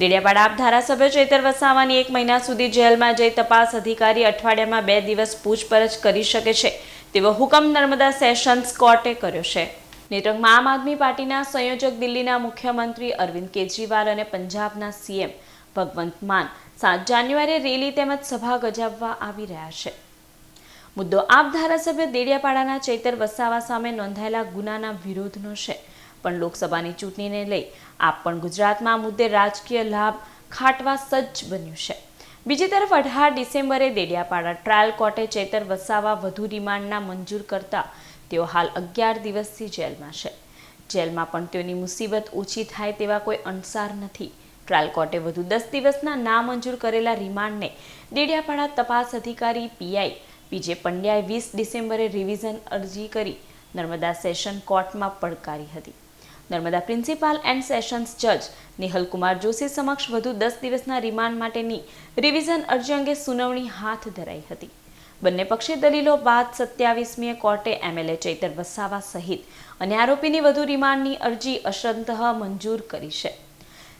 દેડિયાપાડા આપ ધારાસભ્ય ચૈતર વસાવાની એક મહિના સુધી જેલમાં જઈ તપાસ અધિકારી અઠવાડિયામાં બે દિવસ પૂછપરછ કરી શકે છે. તેવો હુકમ નર્મદા સેશન્સ કોર્ટે કર્યો છે. નેટવર્કમાં આમ આદમી પાર્ટીના સંયોજક દિલ્હીના મુખ્યમંત્રી અરવિંદ કેજરીવાલ અને પંજાબના સીએમ ભગવંત માન સાત જાન્યુઆરીએ રેલી તેમજ સભા ગજાવવા આવી રહ્યા છે. મુદ્દો આપ ધારાસભ્ય દેડિયાપાડાના ચૈતર વસાવા સામે નોંધાયેલા ગુનાના વિરોધનો છે. પણ લોકસભાની ચૂંટણીને લઈ આપ પણ ગુજરાતમાં મુદ્દે રાજકીય લાભ ખાટવા સજ્જ બન્યું છે. બીજી તરફ અઢાર ડિસેમ્બરે દેડિયાપાડા ટ્રાયલ કોર્ટે ચેતર વસાવા વધુ રિમાન્ડના મંજૂર કરતા તેઓ હાલ અગિયાર દિવસથી જેલમાં છે. જેલમાં પણ તેઓની મુસીબત ઓછી થાય તેવા કોઈ અણસાર નથી. ટ્રાયલ કોર્ટે વધુ દસ દિવસના નામંજૂર કરેલા રિમાન્ડને દેડિયાપાડા તપાસ અધિકારી પીઆઈ પીજે પંડ્યાએ વીસ ડિસેમ્બરે રિવિઝન અરજી કરી નર્મદા સેશન કોર્ટમાં પડકારી હતી. નર્મદા પ્રિન્સિપાલ એન્ડ સેશન્સ જજ નિહલકુમાર જોશી સમક્ષ વધુ દસ દિવસના રિમાન્ડ માટેની રિવિઝન અરજી અંગે સુનાવણી હાથ ધરાઈ હતી. બંને પક્ષે દલીલો બાદ સત્યાવીસમીએ કોર્ટે એમએલએ ચૈતર વસાવા સહિત અને આરોપીની વધુ રિમાન્ડની અરજી અશંતઃ મંજૂર કરી છે.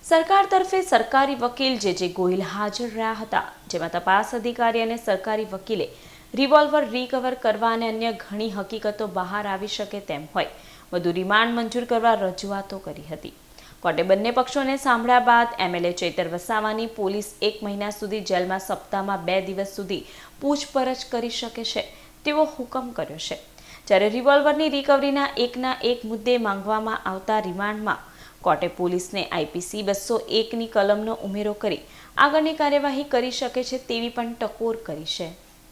સરકાર તરફે સરકારી વકીલ જે જે ગોહિલ હાજર રહ્યા હતા, જેમાં તપાસ અધિકારી અને સરકારી વકીલે રિવોલ્વર રિકવર કરવા અને અન્ય ઘણી હકીકતો બહાર આવી શકે તેમ હોય વધુ રિમાન્ડ મંજૂર કરવા રજૂઆતો કરી હતી. કોર્ટે બંને પક્ષોને સાંભળ્યા બાદ એમએલએ ચૈતર વસાવાની પોલીસ એક મહિના સુધી જેલમાં સપ્તાહમાં બે દિવસ સુધી પૂછપરછ કરી શકે છે, તેવો હુકમ કર્યો છે. જ્યારે રિવોલ્વરની રિકવરીના એકના એક મુદ્દે માંગવામાં આવતા રિમાન્ડમાં કોર્ટે પોલીસને આઈપીસી બસો એકની કલમનો ઉમેરો કરી આગળની કાર્યવાહી કરી શકે છે તેવી પણ ટકોર કરી છે.